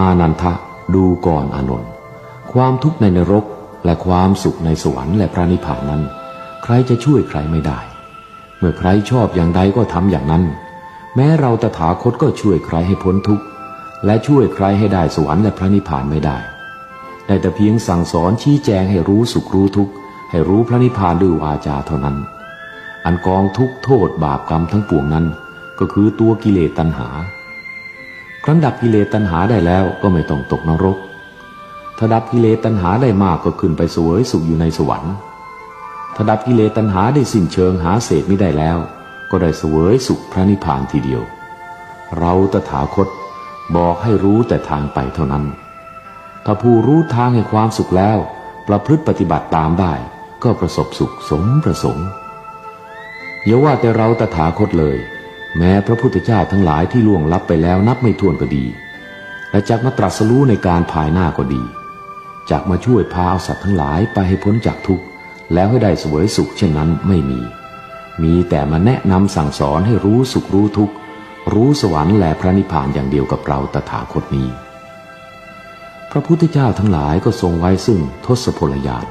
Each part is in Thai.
อานันทะดูก่อนอานนท์ความทุกข์ในนรกและความสุขในสวรรค์และพระนิพพานนั้น ใครจะช่วยใครไม่ได้ เมื่อใครชอบอย่างใดก็ทำอย่างนั้น แม้เราตถาคตก็ช่วยใครให้พ้นทุกข์และช่วยใครให้ได้สวรรค์และพระนิพพานไม่ได้ได้แต่เพียงสั่งสอนชี้แจงให้รู้สุขรู้ทุกข์ให้รู้พระนิพพานด้วยวาจาเท่านั้น อันกองทุกข์โทษบาปกรรมทั้งปวงนั้น ก็คือตัวกิเลสตัณหา ครั้นดับกิเลสตัณหาได้แล้วก็ไม่ต้องตกนรก ถ้าดับกิเลสตัณหาได้มากก็ขึ้นไปสวยสุขอยู่ในสวรรค์ถ้าดับกิเลสตัณหาได้สิ้นเชิงหาเศษไม่ได้แล้ว ก็ได้สวยสุขพระนิพพานทีเดียว เราตถาคตบอกให้รู้แต่ทางไปเท่านั้น ถ้าผู้รู้ทางแห่งความสุขแล้ว ประพฤติปฏิบัติตามได้ ก็ประสบสุขสมประสงค์อย่าว่าแต่เราตถาคตเลย แม้พระพุทธเจ้าทั้งหลายที่ล่วงลับไปแล้วนับไม่ถ้วนก็ดี และจากมาตรัสรู้ในการภายหน้าก็ดี จากมาช่วยพาเอาสัตว์ทั้งหลายไปให้พ้นจากทุกข์แล้วให้ได้สวยสุขเช่นนั้นไม่มี มีแต่มาแนะนำสั่งสอนให้รู้สุขรู้ทุกข์รู้สวรรค์และพระนิพพานอย่างเดียวกับเราตถาคตนี้ พระพุทธเจ้าทั้งหลายก็ทรงไว้ซึ่งทศพลยาน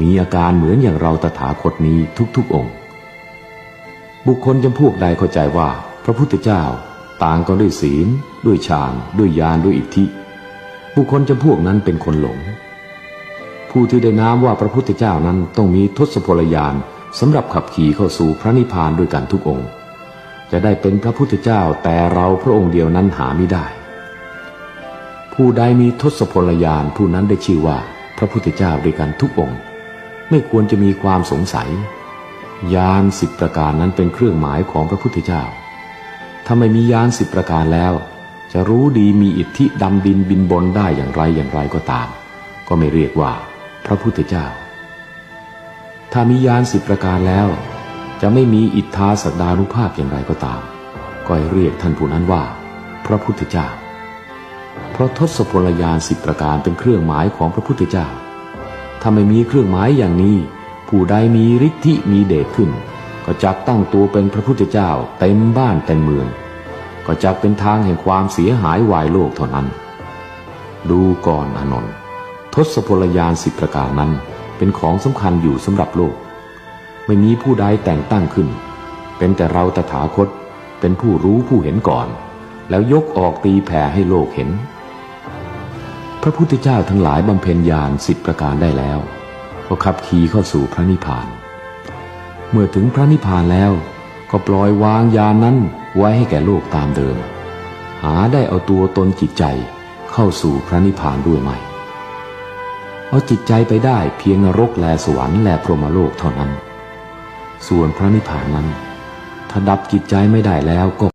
มีอาการเหมือนอย่างเราตถาคตนี้ทุกๆองค์ บุคคลจำพวกใดเข้าใจว่า พระพุทธเจ้าต่างกันด้วยศีล ด้วยฌาน ด้วยญาณด้วยอิทธิ บุคคลจำพวกนั้นเป็นคนหลง ผู้ที่ได้นามว่าพระพุทธเจ้านั้นต้องมีทศพลยานสำหรับขับขี่เข้าสู่พระนิพพานด้วยกันทุกองค์ จะได้เป็นพระพุทธเจ้าแต่เราพระองค์เดียวนั้นหาไม่ได้ ผู้ใดมีทศพลยานผู้นั้นได้ชื่อว่าพระพุทธเจ้าด้วยกันทุกองค์ ไม่ควรจะมีความสงสัย ยานสิบประการนั้นเป็นเครื่องหมายของพระพุทธเจ้า ถ้าไม่มียานสิบประการแล้ว จะรู้ดีมีอิทธิดำดินบินบนได้อย่างไรอย่างไรก็ตาม ก็ไม่เรียกว่าพระพุทธเจ้า ถ้ามียานสิบประการแล้ว จะไม่มีอิทธาสักดานุภาพอย่างไรก็ตาม ก็ให้เรียกท่านผู้นั้นว่า พระพุทธเจ้า เพราะทศพลยานสิบประการเป็นเครื่องหมายของพระพุทธเจ้า ถ้าไม่มีเครื่องหมายอย่างนี้ ผู้ใดมีฤทธิมีเดชขึ้น ก็จักตั้งตัวเป็นพระพุทธเจ้าเต็มบ้านเต็มเมือง ก็จักเป็นทางแห่งความเสียหายวายโลกเท่านั้น ดูก่อนอนนท์ทศพลยานสิบประการนั้นเป็นของสำคัญอยู่สำหรับโลก ไม่มีผู้ใดแต่งตั้งขึ้น เป็นแต่เราตถาคตเป็นผู้รู้ผู้เห็นก่อน แล้วยกออกตีแผ่ให้โลกเห็น พระพุทธเจ้าทั้งหลายบำเพ็ญญาณสิบประการได้แล้ว ก็ขับขี่เข้าสู่พระนิพพาน เมื่อถึงพระนิพพานแล้ว ก็ปล่อยวางญานนั้นไว้ให้แก่โลกตามเดิม หาได้เอาตัวตนจิตใจเข้าสู่พระนิพพานด้วยไหมเอาจิตใจไปได้เพียงนรกแลสวรรค์แลพรหมโลกเท่านั้น ส่วนพระนิพพานนั้น ถ้าดับจิตใจไม่ได้แล้วก็